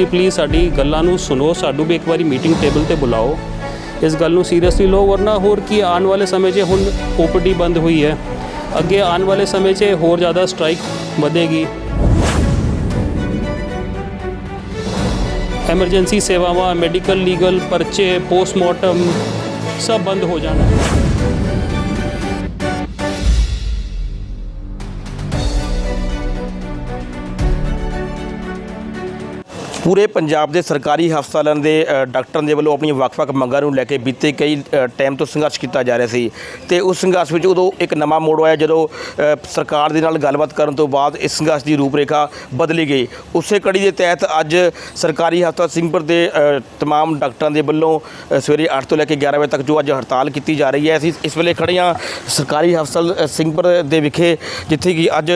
ਤੁਸੀਂ ਪਲੀਜ਼ ਸਾਡੀ ਗੱਲਾਂ ਨੂੰ ਸੁਣੋ ਸਾਨੂੰ ਵੀ ਇੱਕ ਵਾਰੀ ਮੀਟਿੰਗ ਟੇਬਲ ਤੇ ਬੁਲਾਓ। ਇਸ ਗੱਲ ਨੂੰ ਸੀਰੀਅਸਲੀ ਲਓ, ਵਰਨਾ ਹੋਰ ਕੀ ਆਉਣ ਵਾਲੇ ਸਮੇਂ 'ਚ ਹੁਣ ਓਪੀਡੀ ਬੰਦ ਹੋਈ ਹੈ। ਅੱਗੇ ਆਉਣ ਵਾਲੇ ਸਮੇਂ 'ਚ ਹੋਰ ਜ਼ਿਆਦਾ ਸਟ੍ਰਾਈਕ ਵਧੇਗੀ। ਐਮਰਜੈਂਸੀ ਸੇਵਾਵਾਂ ਮੈਡੀਕਲ ਲੀਗਲ ਪਰਚੇ ਪੋਸਟਮਾਰਟਮ ਸਭ ਬੰਦ ਹੋ ਜਾਣਾ। ਪੂਰੇ ਪੰਜਾਬ ਦੇ ਸਰਕਾਰੀ ਹਸਪਤਾਲਾਂ ਦੇ ਡਾਕਟਰਾਂ ਦੇ ਵੱਲੋਂ ਆਪਣੀਆਂ ਵੱਖ-ਵੱਖ ਮੰਗਾਂ ਨੂੰ ਲੈ ਕੇ ਬੀਤੇ ਕਈ ਟਾਈਮ ਤੋਂ ਸੰਘਰਸ਼ ਕੀਤਾ ਜਾ ਰਿਹਾ ਸੀ। ਤੇ ਉਸ ਸੰਘਰਸ਼ ਵਿੱਚ ਉਦੋਂ ਇੱਕ ਨਵਾਂ ਮੋੜ ਆਇਆ ਜਦੋਂ ਸਰਕਾਰ ਦੇ ਨਾਲ ਗੱਲਬਾਤ ਕਰਨ ਤੋਂ ਬਾਅਦ ਇਸ ਸੰਘਰਸ਼ ਦੀ ਰੂਪਰੇਖਾ ਬਦਲੀ ਗਈ। ਉਸੇ ਕੜੀ ਦੇ ਤਹਿਤ ਅੱਜ ਸਰਕਾਰੀ ਹਸਪਤਾਲ ਸਿੰਘਪੁਰ ਦੇ ਅ, ਤਮਾਮ ਡਾਕਟਰਾਂ ਦੇ ਵੱਲੋਂ ਸਵੇਰੇ 8 ਤੋਂ ਲੈ ਕੇ 11 ਵਜੇ ਤੱਕ ਜੋ ਅੱਜ ਹੜਤਾਲ ਕੀਤੀ ਜਾ ਰਹੀ ਹੈ ਅਸੀਂ ਇਸ ਵੇਲੇ ਖੜੇ ਹਾਂ ਸਰਕਾਰੀ ਹਸਪਤਾਲ ਸਿੰਘਪੁਰ ਦੇ ਵਿਖੇ ਜਿੱਥੇ ਕਿ ਅੱਜ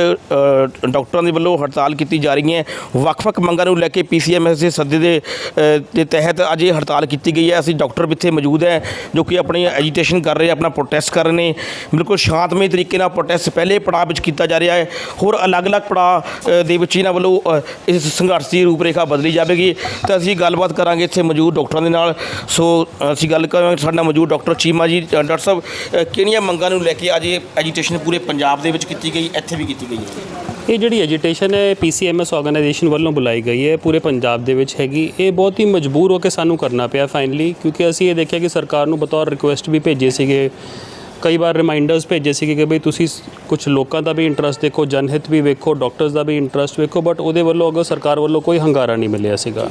ਡਾਕਟਰਾਂ ਦੇ ਵੱਲੋਂ ਹੜਤਾਲ ਕੀਤੀ ਜਾ ਰਹੀ ਹੈ। ਵੱਖ-ਵੱਖ ਮੰਗਾਂ ਨੂੰ ਲੈ ਕੇ ਪੀਸੀਐਮਐਸ ਦੇ ਸੱਦੇ ਦੇ ਅ, ਦੇ ਤਹਿਤ ਅੱਜ ਇਹ ਹੜਤਾਲ ਕੀਤੀ ਗਈ ਹੈ। ਅਸੀਂ ਡਾਕਟਰ ਇੱਥੇ ਮੌਜੂਦ ਹੈ ਜੋ ਕਿ ਆਪਣੀ ਐਜੀਟੇਸ਼ਨ ਕਰ ਰਹੇ ਆਪਣਾ ਪ੍ਰੋਟੈਸਟ ਕਰ ਰਹੇ ਨੇ। ਬਿਲਕੁਲ ਸ਼ਾਂਤਮਈ ਤਰੀਕੇ ਨਾਲ ਪ੍ਰੋਟੈਸਟ ਪਹਿਲੇ ਪੜਾਅ ਵਿੱਚ ਕੀਤਾ ਜਾ ਰਿਹਾ ਹੈ। ਹੋਰ ਅਲੱਗ-ਅਲੱਗ ਪੜਾਅ ਅ, ਦੇ ਵਿੱਚ ਇਹਨਾਂ ਵੱਲੋਂ ਅ, ਇਸ ਸੰਘਰਸ਼ ਦੀ ਰੂਪਰੇਖਾ ਬਦਲੀ ਜਾਵੇਗੀ। ਤਾਂ ਅਸੀਂ ਗੱਲਬਾਤ ਕਰਾਂਗੇ ਇੱਥੇ ਮੌਜੂਦ ਡਾਕਟਰਾਂ ਦੇ ਨਾਲ। ਸੋ ਅ, ਅਸੀਂ ਗੱਲ ਕਰਾਂਗੇ ਸਾਡੇ ਨਾਲ ਮੌਜੂਦ ਡਾਕਟਰ ਚੀਮਾ ਜੀ ਅ, ਡਾਕਟਰ ਸਾਹਿਬ ਅ, ਕਿਹੜੀਆਂ ਮੰਗਾਂ ਨੂੰ ਲੈ ਕੇ ਅੱਜ ਇਹ ਐਜੀਟੇਸ਼ਨ ਪੂਰੇ ਪੰਜਾਬ ਦੇ ਵਿੱਚ ਕੀਤੀ ਗਈ ਇੱਥੇ ਵੀ ਕੀਤੀ ਗਈ ਹੈ? ਇਹ ਜਿਹੜੀ ਐਜੀਟੇਸ਼ਨ ਹੈ ਪੀਸੀਐਮਐਸ ਆਰਗੇਨਾਈਜੇਸ਼ਨ ਵੱਲੋਂ ਬੁਲਾਈ ਗਈ ਹੈ, ਪੂਰੇ ਪੰਜਾਬ ਦੇ ਵਿੱਚ ਹੈਗੀ। ਇਹ ਬਹੁਤ ਹੀ ਮਜਬੂਰ ਹੋ ਕੇ ਸਾਨੂੰ ਕਰਨਾ ਪਿਆ ਫਾਈਨਲੀ ਕਿਉਂਕਿ ਅਸੀਂ ਇਹ ਦੇਖਿਆ ਕਿ ਸਰਕਾਰ ਨੂੰ ਬਤੌਰ ਰਿਕੁਐਸਟ ਵੀ ਭੇਜੇ ਸੀਗੇ। ਕਈ ਵਾਰ ਰਿਮਾਈਂਡਰਸ ਭੇਜੇ ਸੀਗੇ ਕਿ ਬਈ ਤੁਸੀਂ ਕੁਝ ਲੋਕਾਂ ਦਾ ਵੀ ਇੰਟਰਸਟ ਦੇਖੋ, ਜਨਹਿਤ ਵੀ ਵੇਖੋ ਡਾਕਟਰਸ ਦਾ ਵੀ ਇੰਟਰਸਟ ਵੇਖੋ ਬਟ ਉਹਦੇ ਵੱਲੋਂ ਅਗਰ ਸਰਕਾਰ ਵੱਲੋਂ ਕੋਈ ਹੰਗਾਰਾ ਨਹੀਂ ਮਿਲਿਆ ਸੀਗਾ।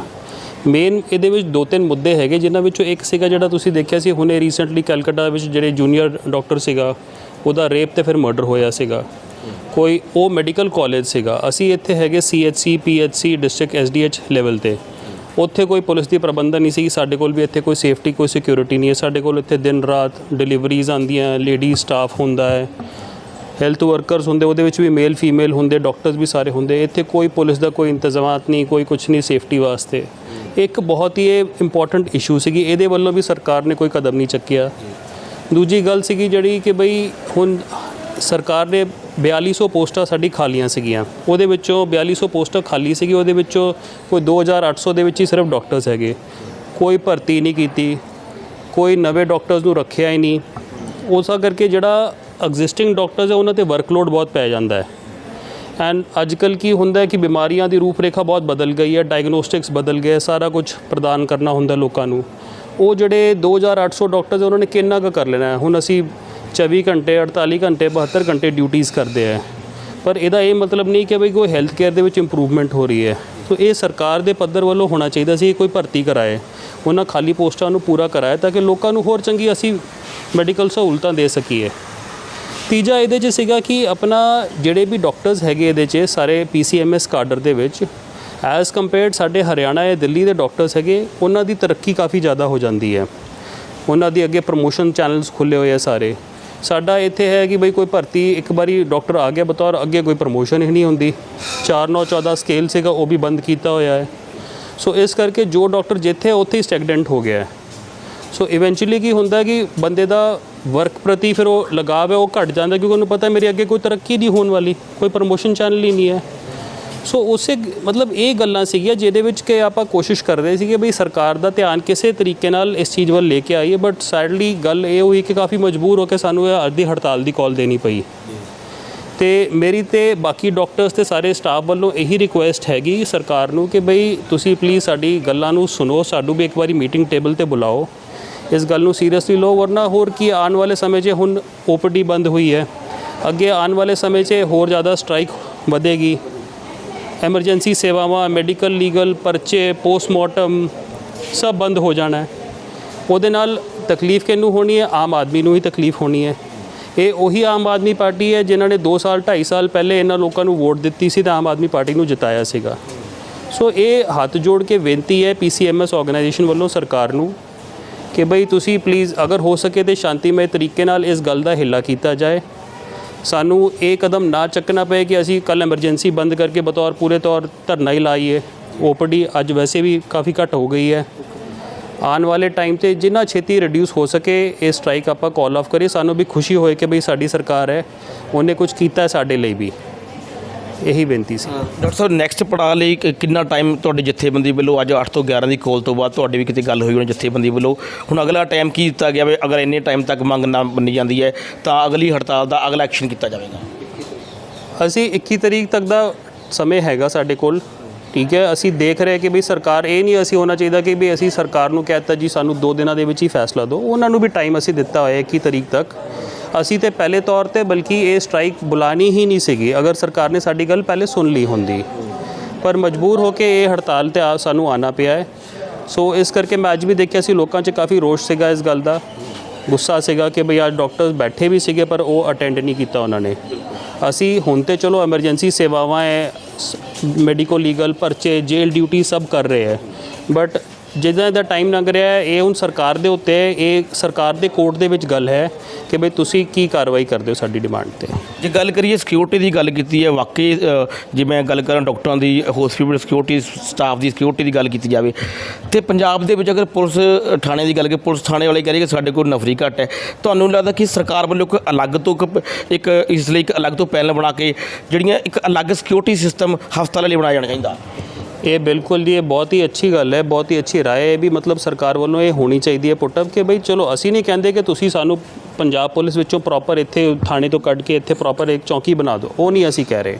ਮੇਨ ਇਹਦੇ ਵਿੱਚ ਦੋ ਤਿੰਨ ਮੁੱਦੇ ਹੈਗੇ, ਜਿਨ੍ਹਾਂ ਵਿੱਚੋਂ ਇੱਕ ਸੀਗਾ ਜਿਹੜਾ ਤੁਸੀਂ ਦੇਖਿਆ ਸੀ, ਹੁਣੇ ਰੀਸੈਂਟਲੀ ਕੈਲਕਟਾ ਵਿੱਚ ਜਿਹੜੇ ਜੂਨੀਅਰ ਡਾਕਟਰ ਸੀਗਾ, ਉਹਦਾ ਰੇਪ ਤੇ ਫਿਰ ਮਰਡਰ ਹੋਇਆ ਸੀਗਾ। ਕੋਈ ਉਹ ਮੈਡੀਕਲ ਕਾਲਜ ਸੀਗਾ, ਅਸੀਂ ਇੱਥੇ ਹੈਗੇ CHC PHC district SDH level ਤੇ। ਉੱਥੇ ਕੋਈ ਪੁਲਿਸ ਦੀ ਪ੍ਰਬੰਧਨ ਨਹੀਂ ਸੀ ਸਾਡੇ ਕੋਲ ਵੀ ਇੱਥੇ ਕੋਈ ਸੇਫਟੀ ਕੋਈ ਸਿਕਿਉਰਿਟੀ ਨਹੀਂ ਹੈ। ਸਾਡੇ ਕੋਲ ਇੱਥੇ ਦਿਨ ਰਾਤ ਡਿਲੀਵਰੀਜ਼ ਆਉਂਦੀਆਂ ਲੇਡੀ ਸਟਾਫ ਹੁੰਦਾ ਹੈ ਹੈਲਥ ਵਰਕਰਸ ਹੁੰਦੇ, ਉਹਦੇ ਵਿੱਚ ਵੀ ਮੇਲ ਫੀਮੇਲ ਹੁੰਦੇ ਡਾਕਟਰਸ ਵੀ ਸਾਰੇ ਹੁੰਦੇ। ਇੱਥੇ ਕੋਈ ਪੁਲਿਸ ਦਾ ਕੋਈ ਇੰਤਜ਼ਾਮਾਤ ਨਹੀਂ, ਕੋਈ ਕੁਝ ਨਹੀਂ ਸੇਫਟੀ ਵਾਸਤੇ। ਇੱਕ ਬਹੁਤ ਹੀ ਇਹ ਇੰਪੋਰਟੈਂਟ ਇਸ਼ੂ ਸੀਗੀ, ਇਹਦੇ ਵੱਲੋਂ ਵੀ ਸਰਕਾਰ ਨੇ ਕੋਈ ਕਦਮ ਨਹੀਂ ਚੱਕਿਆ। ਦੂਜੀ ਗੱਲ ਸੀਗੀ ਜਿਹੜੀ ਕਿ ਬਈ ਹੁਣ ਸਰਕਾਰ ਨੇ 4200 ਪੋਸਟਾਂ ਸਾਡੀ ਖਾਲੀਆਂ ਸੀਗੀਆਂ। ਉਹਦੇ ਵਿੱਚੋਂ 4200 ਪੋਸਟਾਂ ਖਾਲੀ ਸੀਗੀ, ਉਹਦੇ ਵਿੱਚੋਂ ਕੋਈ 2800 ਦੇ ਵਿੱਚ ਹੀ ਸਿਰਫ ਡਾਕਟਰਸ ਹੈਗੇ। ਕੋਈ ਭਰਤੀ ਨਹੀਂ ਕੀਤੀ, ਕੋਈ ਨਵੇਂ ਡਾਕਟਰਸ ਨੂੰ ਰੱਖਿਆ ਹੀ ਨਹੀਂ। ਉਸਾ ਕਰਕੇ ਜਿਹੜਾ ਐਗਜ਼ਿਸਟਿੰਗ ਡਾਕਟਰਸ ਹੈ, ਉਹਨਾਂ ਤੇ ਵਰਕਲੋਡ ਬਹੁਤ ਪੈ ਜਾਂਦਾ ਹੈ। ਐਂਡ ਅੱਜਕੱਲ ਕੀ ਹੁੰਦਾ ਹੈ ਕਿ ਬਿਮਾਰੀਆਂ ਦੀ ਰੂਪਰੇਖਾ ਬਹੁਤ ਬਦਲ ਗਈ ਹੈ ਡਾਇਗਨੋਸਟਿਕਸ ਬਦਲ ਗਏ, ਸਾਰਾ ਕੁਝ ਪ੍ਰਦਾਨ ਕਰਨਾ ਹੁੰਦਾ ਲੋਕਾਂ ਨੂੰ। ਉਹ ਜਿਹੜੇ 2800 ਡਾਕਟਰਸ ਉਹਨਾਂ ਨੇ ਕਿੰਨਾ ਕੁ ਕਰ ਲੈਣਾ ਹੁਣ ਅਸੀਂ 24 ਘੰਟੇ 48 ਘੰਟੇ 72 ਘੰਟੇ ਡਿਊਟੀਆਂ ਕਰਦੇ ਆ ਪਰ ਇਹਦਾ ਇਹ ਮਤਲਬ ਨਹੀਂ ਕਿ ਬਈ ਕੋਈ ਹੈਲਥ ਕੇਅਰ ਦੇ ਵਿੱਚ ਇੰਪਰੂਵਮੈਂਟ ਹੋ ਰਹੀ ਹੈ ਸੋ ਇਹ ਸਰਕਾਰ ਦੇ ਪੱਧਰ ਵੱਲੋਂ ਹੋਣਾ ਚਾਹੀਦਾ ਸੀ ਕੋਈ ਭਰਤੀ ਕਰਾਏ ਉਹਨਾਂ ਖਾਲੀ ਪੋਸਟਾਂ ਨੂੰ ਪੂਰਾ ਕਰਾਏ ਤਾਂ ਕਿ ਲੋਕਾਂ ਨੂੰ ਹੋਰ ਚੰਗੀ ਅਸੀਂ ਮੈਡੀਕਲ ਸਹੂਲਤਾਂ ਦੇ ਸਕੀਏ ਤੀਜਾ ਇਹਦੇ 'ਚ ਸੀਗਾ ਕਿ ਆਪਣਾ ਜਿਹੜੇ ਵੀ ਡਾਕਟਰਸ ਹੈਗੇ ਇਹਦੇ 'ਚ ਸਾਰੇ ਪੀਸੀਐਮਐਸ ਕਾਡਰ ਦੇ ਵਿੱਚ ਐਜ਼ ਕੰਪੇਅਰਡ ਸਾਡੇ ਹਰਿਆਣਾ ਜਾਂ ਦਿੱਲੀ ਦੇ ਡਾਕਟਰਸ ਹੈਗੇ ਉਹਨਾਂ ਦੀ ਤਰੱਕੀ ਕਾਫੀ ਜ਼ਿਆਦਾ ਹੋ ਜਾਂਦੀ ਹੈ ਉਹਨਾਂ ਦੀ ਅੱਗੇ ਪ੍ਰੋਮੋਸ਼ਨ ਚੈਨਲਸ ਖੁੱਲੇ ਹੋਏ ਆ ਸਾਰੇ ਸਾਡਾ ਇੱਥੇ ਹੈ ਕਿ ਬਈ ਕੋਈ ਭਰਤੀ, ਇੱਕ ਵਾਰੀ ਡਾਕਟਰ ਆ ਗਿਆ ਬਤੌਰ, ਅੱਗੇ ਕੋਈ ਪ੍ਰਮੋਸ਼ਨ ਹੀ ਨਹੀਂ ਹੁੰਦੀ। 4 9 14 ਸਕੇਲ ਸੀਗਾ, ਉਹ ਵੀ ਬੰਦ ਕੀਤਾ ਹੋਇਆ ਹੈ। ਸੋ ਇਸ ਕਰਕੇ ਜੋ ਡਾਕਟਰ ਜਿੱਥੇ ਉੱਥੇ ਹੀ ਸਟੈਗਨੈਂਟ ਹੋ ਗਿਆ ਹੈ। ਸੋ ਇਵੈਂਚੁਅਲੀ ਕੀ ਹੁੰਦਾ ਕਿ ਬੰਦੇ ਦਾ ਵਰਕ ਪ੍ਰਤੀ ਫਿਰ ਉਹ ਲਗਾਵ ਹੈ, ਉਹ ਘਟ ਜਾਂਦਾ ਕਿਉਂਕਿ ਉਹਨੂੰ ਪਤਾ ਹੈ, ਮੇਰੀ ਅੱਗੇ ਕੋਈ ਤਰੱਕੀ ਨਹੀਂ ਹੋਣ ਵਾਲੀ, ਕੋਈ ਪ੍ਰਮੋਸ਼ਨ ਚੈਨਲ ਹੀ ਨਹੀਂ ਹੈ। ਸੋ ਉਸੇ ਮਤਲਬ ਇਹ ਗੱਲਾਂ ਸੀਗੀਆਂ ਜਿਹਦੇ ਵਿੱਚ ਕਿ ਆਪਾਂ ਕੋਸ਼ਿਸ਼ ਕਰ ਕਰਦੇ ਸੀਗੇ ਬਈ ਸਰਕਾਰ ਦਾ ਧਿਆਨ ਕਿਸੇ ਤਰੀਕੇ ਨਾਲ ਇਸ ਚੀਜ਼ ਵੱਲ ਲੈ ਕੇ ਆਈਏ ਬਟ ਸੈਡਲੀ ਗੱਲ ਇਹ ਹੋਈ ਕਿ ਕਾਫੀ ਮਜਬੂਰ ਹੋ ਕੇ ਸਾਨੂੰ ਇਹ ਅੱਜ ਦੀ ਹੜਤਾਲ ਦੀ ਕਾਲ ਦੇਣੀ ਪਈ। ਤੇ ਮੇਰੀ ਤੇ ਬਾਕੀ ਡਾਕਟਰਸ ਤੇ ਸਾਰੇ ਸਟਾਫ ਵੱਲੋਂ ਇਹੀ ਰਿਕੁਐਸਟ ਹੈਗੀ ਸਰਕਾਰ ਨੂੰ ਕਿ ਬਈ ਤੁਸੀਂ ਪਲੀਜ਼ ਸਾਡੀ ਗੱਲਾਂ ਨੂੰ ਸੁਣੋ ਸਾਨੂੰ ਵੀ ਇੱਕ ਵਾਰੀ ਮੀਟਿੰਗ ਟੇਬਲ ਤੇ ਬੁਲਾਓ। ਇਸ ਗੱਲ ਨੂੰ ਸੀਰੀਅਸਲੀ ਲਓ, ਵਰਨਾ ਹੋਰ ਕੀ ਆਉਣ ਵਾਲੇ ਸਮੇਂ 'ਚ ਹੁਣ ਓਪੀਡੀ ਬੰਦ ਹੋਈ ਹੈ। ਅੱਗੇ ਆਉਣ ਵਾਲੇ ਸਮੇਂ 'ਚ ਹੋਰ ਜ਼ਿਆਦਾ ਸਟ੍ਰਾਈਕ ਵਧੇਗੀ। ਐਮਰਜੈਂਸੀ ਸੇਵਾਵਾਂ, ਮੈਡੀਕਲ, ਲੀਗਲ ਪਰਚੇ, ਪੋਸਟਮਾਰਟਮ ਸਭ ਬੰਦ ਹੋ ਜਾਣਾ ਹੈ। ਉਹਦੇ ਨਾਲ ਤਕਲੀਫ ਕਿਹਨੂੰ ਹੋਣੀ ਹੈ? ਆਮ ਆਦਮੀ ਨੂੰ ਹੀ ਤਕਲੀਫ ਹੋਣੀ ਹੈ। ਇਹ ਉਹੀ ਆਮ ਆਦਮੀ ਪਾਰਟੀ ਹੈ ਜਿਨ੍ਹਾਂ ਨੇ 2 ਸਾਲ 2.5 ਸਾਲ ਪਹਿਲੇ ਇਹਨਾਂ ਲੋਕਾਂ ਨੂੰ ਵੋਟ ਦਿੱਤੀ ਸੀ ਤਾਂ ਆਮ ਆਦਮੀ ਪਾਰਟੀ ਨੂੰ ਜਿਤਾਇਆ ਸੀਗਾ। ਸੋ ਇਹ ਹੱਥ ਜੋੜ ਕੇ ਬੇਨਤੀ ਹੈ ਪੀਸੀਐਮਐਸ ਆਰਗੇਨਾਈਜੇਸ਼ਨ ਵੱਲੋਂ ਸਰਕਾਰ ਨੂੰ ਕਿ ਬਈ ਤੁਸੀਂ ਪਲੀਜ਼ ਅਗਰ ਹੋ ਸਕੇ ਤੇ ਸ਼ਾਂਤੀਮਈ ਤਰੀਕੇ ਨਾਲ ਇਸ ਗੱਲ ਦਾ ਹਿੱਲਾ ਕੀਤਾ ਜਾਏ। ਸਾਨੂੰ ਇਹ ਕਦਮ ਨਾ ਚੱਕਣਾ ਪਏ ਕਿ ਅਸੀਂ ਕੱਲ ਐਮਰਜੈਂਸੀ ਬੰਦ ਕਰਕੇ ਬਤੌਰ ਪੂਰੇ ਤੌਰ ਧਰਨਾ ਹੀ ਲਾਈਏ ਓਪੀਡੀ ਅੱਜ ਵੈਸੇ ਵੀ ਕਾਫੀ ਘੱਟ ਹੋ ਗਈ ਹੈ। ਆਉਣ ਵਾਲੇ ਟਾਈਮ ਤੇ ਜਿੰਨਾ ਛੇਤੀ ਰਿਡਿਊਸ ਹੋ ਸਕੇ ਇਹ ਸਟ੍ਰਾਈਕ ਆਪਾਂ ਕਾਲ ਆਫ ਕਰੀਏ। ਸਾਨੂੰ ਵੀ ਖੁਸ਼ੀ ਹੋਏ ਕਿ ਬਈ ਸਾਡੀ ਸਰਕਾਰ ਹੈ, ਉਹਨੇ ਕੁਝ ਕੀਤਾ ਸਾਡੇ ਲਈ ਵੀ। ਇਹੀ ਬੇਨਤੀ ਸੀ। ਡਾਕਟਰ ਸਾਹਿਬ ਨੈਕਸਟ ਪੜਾਅ ਲਈ ਕਿ- ਕਿੰਨਾ ਟਾਈਮ ਤੁਹਾਡੇ ਜਥੇਬੰਦੀ ਵੱਲੋਂ ਅੱਜ 8 ਤੋਂ 11 ਦੀ ਕੋਲ ਤੋਂ ਬਾਅਦ ਤੁਹਾਡੀ ਵੀ ਕਿਤੇ ਗੱਲ ਹੋਈ ਹੋਣੀ ਜਥੇਬੰਦੀ ਵੱਲੋਂ? ਹੁਣ ਅਗਲਾ ਟਾਈਮ ਕੀ ਦਿੱਤਾ ਗਿਆ ਵੇ ਅਗਰ ਇੰਨੇ ਟਾਈਮ ਤੱਕ ਮੰਗ ਨਾ ਮੰਨੀ ਜਾਂਦੀ ਹੈ ਤਾਂ ਅਗਲੀ ਹੜਤਾਲ ਦਾ ਅਗਲਾ ਐਕਸ਼ਨ ਕੀਤਾ ਜਾਵੇਗਾ? ਅਸੀਂ 21 ਤਰੀਕ ਤੱਕ ਦਾ ਸਮੇਂ ਹੈਗਾ ਸਾਡੇ ਕੋਲ ਠੀਕ ਹੈ? ਅਸੀਂ ਦੇਖ ਰਹੇ ਕਿ ਵੀ ਸਰਕਾਰ ਇਹ ਨਹੀਂ ਅਸੀਂ ਹੋਣਾ ਚਾਹੀਦਾ ਕਿ ਵੀ ਅਸੀਂ ਸਰਕਾਰ ਨੂੰ ਕਹਿਤਾ ਜੀ ਸਾਨੂੰ 2 ਦਿਨਾਂ ਦੇ ਵਿੱਚ ਹੀ ਫੈਸਲਾ ਦਿਓ। ਉਹਨਾਂ ਨੂੰ ਵੀ ਟਾਈਮ ਅਸੀਂ ਦਿੱਤਾ ਹੋਇਆ ਹੈ 21 ਤਰੀਕ ਤੱਕ। ਅਸੀਂ ਤੇ ਪਹਿਲੇ ਤੌਰ ਤੇ ਬਲਕਿ ਇਹ ਸਟ੍ਰਾਈਕ ਬੁਲਾਣੀ ਹੀ ਨਹੀਂ ਸੀਗੀ। ਅਗਰ ਸਰਕਾਰ ਨੇ ਸਾਡੀ ਗੱਲ ਪਹਿਲੇ ਸੁਣ ਲਈ ਹੁੰਦੀ। ਪਰ ਮਜਬੂਰ ਹੋ ਕੇ ਇਹ ਹੜਤਾਲ ਤੇ ਆ ਸਾਨੂੰ ਆਣਾ ਪਿਆ ਹੈ। ਸੋ ਇਸ ਕਰਕੇ ਮੈਂ ਅੱਜ ਵੀ ਦੇਖਿਆ ਸੀ ਲੋਕਾਂ 'ਚ ਕਾਫੀ ਰੋਸ਼ ਸੀਗਾ ਇਸ ਗੱਲ ਦਾ। ਗੁੱਸਾ ਸੀਗਾ ਕਿ ਭਈ ਅੱਜ ਡਾਕਟਰਸ ਬੈਠੇ ਵੀ ਸੀਗੇ ਪਰ ਉਹ ਅਟੈਂਡ ਨਹੀਂ ਕੀਤਾ ਉਹਨਾਂ ਨੇ। ਅਸੀਂ ਹੁਣ ਤੇ ਚਲੋ ਐਮਰਜੈਂਸੀ ਸੇਵਾਵਾਂ ਹੈ ਮੈਡੀਕੋ ਲੀਗਲ ਪਰਚੇ ਜੇਲ ਡਿਊਟੀ ਸਭ ਕਰ ਰਹੇ ਹੈ। ਬਟ ਜਿੱਦਾਂ ਦਾ ਟਾਈਮ ਲੰਘ ਰਿਹਾ ਹੈ ਇਹ ਹੁਣ ਸਰਕਾਰ ਦੇ ਉੱਤੇ ਹੈ, ਇਹ ਸਰਕਾਰ ਦੇ ਕੋਰਟ ਦੇ ਵਿੱਚ ਗੱਲ ਹੈ ਕਿ ਬਈ ਤੁਸੀਂ ਕੀ ਕਾਰਵਾਈ ਕਰਦੇ ਹੋ ਸਾਡੀ ਡਿਮਾਂਡ ਤੇ? ਜੇ ਗੱਲ ਕਰੀਏ ਸਿਕਿਉਰਿਟੀ ਦੀ ਗੱਲ ਕੀਤੀ ਹੈ ਵਾਕਈ ਅ, ਜੇ ਮੈਂ ਗੱਲ ਕਰਾਂ ਡਾਕਟਰਾਂ ਦੀ ਹਸਪੀਟਲ ਸਿਕਿਉਰਿਟੀ ਸਟਾਫ ਦੀ ਸਿਕਿਉਰਿਟੀ ਦੀ ਗੱਲ ਕੀਤੀ ਜਾਵੇ ਤੇ ਪੰਜਾਬ ਦੇ ਵਿੱਚ ਅਗਰ ਪੁਲਿਸ ਅ, ਥਾਣੇ ਦੀ ਗੱਲ ਕਰੀਏ ਪੁਲਿਸ ਥਾਣੇ ਵਾਲੇ ਕਹਿ ਰਹੇ ਕਿ ਸਾਡੇ ਕੋਲ ਨਫਰੀ ਘੱਟ ਹੈ। ਤੁਹਾਨੂੰ ਲੱਗਦਾ ਕਿ ਸਰਕਾਰ ਵੱਲੋਂ ਕੋਈ ਅਲੱਗ ਤੋਂ ਇੱਕ- ਇੱਕ ਇਸ ਲਈ ਇੱਕ ਅਲੱਗ ਤੋਂ ਪੈਨਲ ਬਣਾ ਕੇ ਜਿਹੜੀਆਂ ਇੱਕ ਅਲੱਗ ਸਿਕਿਉਰਿਟੀ ਸਿਸਟਮ ਹਸਪਤਾਲਾਂ ਲਈ ਬਣਾਇਆ ਜਾਣਾ ਚਾਹੀਦਾ? ਇਹ ਬਿਲਕੁਲ ਜੀ, ਇਹ ਬਹੁਤ ਹੀ ਅੱਛੀ ਗੱਲ ਹੈ, ਬਹੁਤ ਹੀ ਅੱਛੀ ਰਾਏ ਹੈ। ਵੀ ਮਤਲਬ ਸਰਕਾਰ ਵੱਲੋਂ ਇਹ ਹੋਣੀ ਚਾਹੀਦੀ ਹੈ ਪੁੱਟਅਪ ਕਿ ਬਈ ਚਲੋ ਅਸੀਂ ਨਹੀਂ ਕਹਿੰਦੇ ਕਿ ਤੁਸੀਂ ਸਾਨੂੰ ਪੰਜਾਬ ਪੁਲਿਸ ਵਿੱਚੋਂ ਪ੍ਰੋਪਰ ਇੱਥੇ ਥਾਣੇ ਤੋਂ ਕੱਢ ਕੇ ਇੱਥੇ ਪ੍ਰੋਪਰ ਇੱਕ ਚੌਕੀ ਬਣਾ ਦਿਓ। ਉਹ ਨਹੀਂ ਅਸੀਂ ਕਹਿ ਰਹੇ।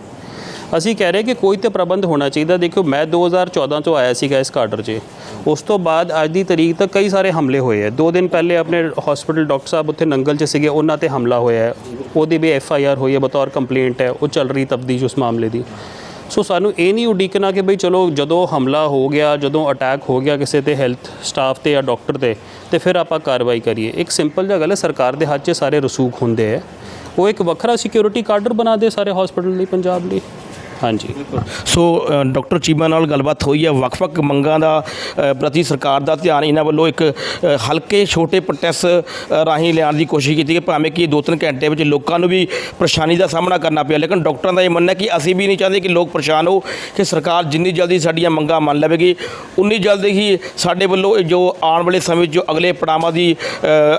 ਅਸੀਂ ਕਹਿ ਰਹੇ ਕਿ ਕੋਈ ਤੇ ਪ੍ਰਬੰਧ ਹੋਣਾ ਚਾਹੀਦਾ। ਦੇਖੋ ਮੈਂ 2014 ਤੋਂ ਆਇਆ ਸੀਗਾ ਇਸ ਕਾਡਰ 'ਚ। ਉਸ ਤੋਂ ਬਾਅਦ ਅੱਜ ਦੀ ਤਰੀਕ ਤੱਕ ਕਈ ਸਾਰੇ ਹਮਲੇ ਹੋਏ ਹੈ। ਦੋ ਦਿਨ ਪਹਿਲੇ ਆਪਣੇ ਹਸਪੀਟਲ ਡਾਕਟਰ ਸਾਹਿਬ ਉੱਥੇ ਨੰਗਲ 'ਚ ਸੀਗੇ, ਉਹਨਾਂ ਤੇ ਹਮਲਾ ਹੋਇਆ ਉਹਦੀ ਵੀ ਐਫ ਆਈ ਆਰ ਹੋਈ ਹੈ, ਬਤੌਰ ਕੰਪਲੇਂਟ ਹੈ। ਉਹ ਚੱਲ ਰਹੀ ਤਬਦੀਸ਼ ਉਸ ਮਾਮਲੇ ਦੀ। ਸੋ ਸਾਨੂੰ ਇਹ ਨਹੀਂ ਉਡੀਕਣਾ ਕਿ ਬਈ ਚਲੋ ਜਦੋਂ ਹਮਲਾ ਹੋ ਗਿਆ, ਜਦੋਂ ਅਟੈਕ ਹੋ ਗਿਆ ਕਿਸੇ ਤੇ ਹੈਲਥ ਸਟਾਫ ਤੇ ਜਾਂ ਡਾਕਟਰ ਤੇ ਤੇ ਫਿਰ ਆਪਾਂ ਕਾਰਵਾਈ ਕਰੀਏ। ਇੱਕ ਸਿੰਪਲ ਜਿਹਾ ਗੱਲ ਹੈ, ਸਰਕਾਰ ਦੇ ਹੱਥ 'ਚ ਸਾਰੇ ਰਸੂਖ ਹੁੰਦੇ ਹੈ ਉਹ ਇੱਕ ਵੱਖਰਾ ਸਿਕਿਉਰਿਟੀ ਕਾਰਡਰ ਬਣਾ ਦੇ ਸਾਰੇ ਹਸਪੀਟਲ ਲਈ, ਪੰਜਾਬ ਲਈ। ਹਾਂਜੀ। ਸੋ ਅ, ਡਾਕਟਰ ਚੀਮਾ ਨਾਲ ਗੱਲਬਾਤ ਹੋਈ ਹੈ। ਵੱਖ-ਵੱਖ ਮੰਗਾਂ ਦਾ ਅ, ਪ੍ਰਤੀ ਸਰਕਾਰ ਦਾ ਧਿਆਨ ਇਹਨਾਂ ਵੱਲੋਂ ਇੱਕ ਅ, ਹਲਕੇ ਛੋਟੇ ਪ੍ਰੋਟੈਸਟ ਰਾਹੀਂ ਲਿਆਉਣ ਦੀ ਕੋਸ਼ਿਸ਼ ਕੀਤੀ ਕਿ ਭਾਵੇਂ ਕਿ ਦੋ ਤਿੰਨ ਘੰਟੇ ਵਿੱਚ ਲੋਕਾਂ ਨੂੰ ਵੀ ਪਰੇਸ਼ਾਨੀ ਦਾ ਸਾਹਮਣਾ ਕਰਨਾ ਪਿਆ ਲੇਕਿਨ ਡਾਕਟਰਾਂ ਦਾ ਇਹ ਮੰਨਣਾ ਹੈ ਕਿ ਅਸੀਂ ਵੀ ਨਹੀਂ ਚਾਹੁੰਦੇ ਕਿ ਲੋਕ ਪਰੇਸ਼ਾਨ ਹੋ ਕਿ ਸਰਕਾਰ ਜਿੰਨੀ ਜਲਦੀ ਸਾਡੀਆਂ ਮੰਗਾਂ ਮੰਨ ਲਵੇਗੀ ਉਨੀ ਜਲਦੀ ਹੀ ਸਾਡੇ ਵੱਲੋਂ ਇਹ ਜੋ ਆਉਣ ਵਾਲੇ ਸਮੇਂ 'ਚ ਜੋ ਅਗਲੇ ਪੜਾਵਾਂ ਦੀ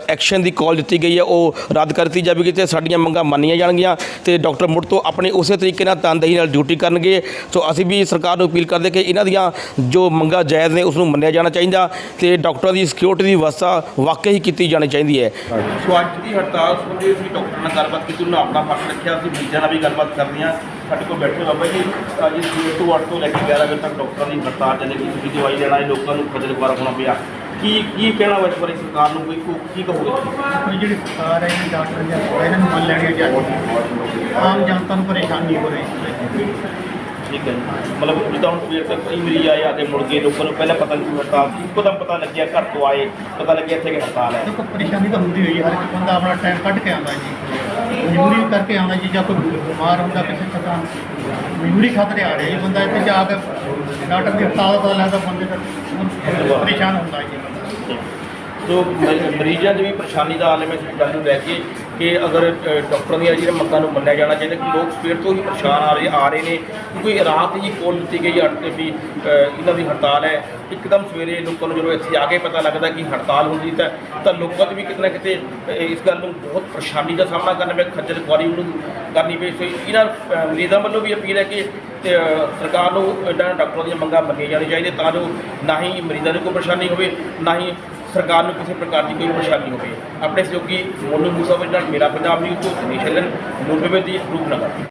ਐਕਸ਼ਨ ਦੀ ਕਾਲ ਦਿੱਤੀ ਗਈ ਹੈ ਉਹ ਰੱਦ ਕਰ ਦਿੱਤੀ ਜਾਵੇਗੀ ਤੇ ਸਾਡੀਆਂ ਮੰਗਾਂ ਮੰਨੀਆਂ ਜਾਣਗੀਆਂ ਤੇ ਡਾਕਟਰ ਮੁੜ ਤੋਂ ਆਪਣੇ ਉਸੇ ਤਰੀਕੇ ਨਾਲ ਤਨਦੇਹੀ ਨਾਲ ਡਿਊਟੀ ਕਰਨਗੇ। ਸੋ ਅਸੀਂ ਵੀ ਸਰਕਾਰ ਨੂੰ ਅਪੀਲ ਕਰਦੇ ਕਿ ਇਹਨਾਂ ਦੀਆਂ ਜੋ ਮੰਗਾਂ ਜਾਇਜ਼ ਨੇ ਉਸ ਨੂੰ ਮੰਨਿਆ ਜਾਣਾ ਚਾਹੀਦਾ ਤੇ ਡਾਕਟਰਾਂ ਦੀ ਸਿਕਿਉਰਿਟੀ ਦੀ ਵਿਵਸਥਾ ਵਾਕਈ ਕੀਤੀ ਜਾਣੀ ਚਾਹੀਦੀ ਹੈ। ਸੋ ਅੱਜ ਦੀ ਹੜਤਾਲ ਸੰਬੰਧੀ ਅਸੀਂ ਡਾਕਟਰ ਨਾਲ ਗੱਲਬਾਤ ਕੀਤੀ, ਉਹਨਾਂ ਆਪਣਾ ਪੱਖ ਰੱਖਿਆ, ਅਸੀਂ ਮਰੀਜ਼ਾਂ ਨਾਲ ਵੀ ਗੱਲਬਾਤ ਕਰਨੀ ਆ। ਸਾਡੇ ਕੋਲ ਬੈਠੇ ਬਾਬਾ ਜੀ, ਅੱਜ ਸਵੇਰ ਤੋਂ 8 ਤੋਂ ਲੈ ਕੇ 11 ਵਜੇ ਤੱਕ ਡਾਕਟਰਾਂ ਦੀ ਹੜਤਾਲ ਚੱਲੇਗੀ, ਤੁਸੀਂ ਦਵਾਈ ਲੈਣਾ ਹੈ, ਲੋਕਾਂ ਨੂੰ ਖੱਜਲ ਖੁਆਰ ਹੋਣਾ ਪਿਆ। ਕੀ ਕੀ ਕਹਿਣਾ ਵਾ ਇਸ ਬਾਰੇ ਸਰਕਾਰ ਨੂੰ? ਕੋਈ ਕੋ- ਕੀ ਕਹੋਗੇ ਆਪਣੀ ਜਿਹੜੀ ਸਰਕਾਰ ਹੈ ਇਹ ਡਾਕਟਰ ਜਾਂ ਇਹਨਾਂ ਨੂੰ ਮੰਨ ਲੈਣੀ ਚਾਹੀਦੀ ਆਮ ਜਨਤਾ ਨੂੰ ਪਰੇਸ਼ਾਨੀ ਹੋ ਰਹੀ ਠੀਕ ਹੈ। ਮਤਲਬ ਜਿੱਦਾਂ ਹੁਣ ਸਵੇਰ ਤੱਕ ਕਈ ਮਰੀਜ਼ ਆਏ ਆ ਕੇ ਮੁੜ ਗਏ ਲੋਕਾਂ ਨੂੰ ਪਹਿਲਾਂ ਪਤਾ ਨਹੀਂ ਹੜਤਾਲ ਸੀ ਇੱਕਦਮ ਪਤਾ ਲੱਗਿਆ ਘਰ ਤੋਂ ਆਏ ਪਤਾ ਲੱਗਿਆ ਇੱਥੇ ਕਿ ਹੜਤਾਲ ਹੈ। ਦੇਖੋ ਪਰੇਸ਼ਾਨੀ ਤਾਂ ਹੁੰਦੀ ਹੋਈ ਹੈ ਹਰ ਇੱਕ ਬੰਦਾ ਆਪਣਾ ਟਾਈਮ ਕੱਢ ਕੇ ਆਉਂਦਾ ਜੀ। ਮਜਬੂਰੀ ਕਰਕੇ ਆਉਂਦਾ ਜੀ ਜਾਂ ਕੋਈ ਬਿਮਾਰ ਹੁੰਦਾ ਕਿਸੇ ਤਰ੍ਹਾਂ। ਮਜਬੂਰੀ ਖਾਤਰ ਆ ਰਿਹਾ ਜੀ ਬੰਦਾ ਇੱਥੇ ਜਾ ਕੇ ਡਾਕਟਰ ਦੀ ਹੜਤਾਲ ਦਾ ਪਤਾ ਲੱਗਦਾ ਬੰਦੇ ਦਾ ਪਰੇਸ਼ਾਨ ਹੁੰਦਾ ਜੀ। ਬੰਦਾ ਸੋ ਮਰੀਜ਼ਾਂ 'ਚ ਵੀ ਪਰੇਸ਼ਾਨੀ ਦਾ ਆਲਮ ਹੈ ਇਸ ਗੱਲ ਨੂੰ ਲੈ ਕੇ ਕਿ ਅਗਰ ਅ, ਡਾਕਟਰਾਂ ਦੀਆਂ ਜਿਹੜੀਆਂ ਮੰਗਾਂ ਨੂੰ ਮੰਨਿਆ ਜਾਣਾ ਚਾਹੀਦਾ ਕਿ ਲੋਕ ਸਵੇਰ ਤੋਂ ਹੀ ਪਰੇਸ਼ਾਨ ਆ ਰਹੇ ਆ ਰਹੇ ਨੇ ਕੋਈ ਰਾਤ ਹੀ ਕੋਲ ਦਿੱਤੀ ਗਈ ਅਟ ਤੇ ਵੀ ਇਹਨਾਂ ਦੀ ਹੜਤਾਲ ਹੈ ਇੱਕਦਮ ਸਵੇਰੇ ਲੋਕਾਂ ਨੂੰ ਜਦੋਂ ਇੱਥੇ ਆ ਕੇ ਪਤਾ ਲੱਗਦਾ ਕਿ ਹੜਤਾਲ ਹੁੰਦੀ ਤਾਂ ਤਾਂ ਲੋਕਾਂ 'ਚ ਵੀ ਕਿਤੇ ਨਾ ਕਿਤੇ ਇਸ ਗੱਲ ਨੂੰ ਬਹੁਤ ਪਰੇਸ਼ਾਨੀ ਦਾ ਸਾਹਮਣਾ ਕਰਨਾ ਪਿਆ ਖੱਜਲ ਖੁਆਰੀ ਨੂੰ ਕਰਨੀ ਪਈ। ਸੋ ਇਹਨਾਂ ਮਰੀਜ਼ਾਂ ਵੱਲੋਂ ਵੀ ਅਪੀਲ ਹੈ ਕਿ ਸਰਕਾਰ ਨੂੰ ਇਹਨਾਂ ਡਾਕਟਰਾਂ ਦੀਆਂ ਮੰਗਾਂ ਮੰਨੀਆਂ ਜਾਣੀਆਂ ਚਾਹੀਦੀਆਂ ਤਾਂ ਜੋ ਨਾ ਹੀ ਮਰੀਜ਼ਾਂ ਨੂੰ ਕੋਈ ਪਰੇਸ਼ਾਨੀ ਹੋਵੇ ਨਾ ਹੀ ਸਰਕਾਰ ਨੂੰ ਕਿਸੇ ਪ੍ਰਕਾਰ ਦੀ ਕੋਈ ਪਰੇਸ਼ਾਨੀ ਹੋਵੇ। ਆਪਣੇ ਸਹਿਯੋਗੀ ਮੋਨੂ ਮੂਸਾ ਨਾਲ ਮੇਰਾ ਪੰਜਾਬ ਨਿਊਜ਼ ਤੋਂ ਦਿਨੇਸ਼ ਹਲਨ ਨੂਰਵੇ ਦੀ ਰੂਪਨਗਰ।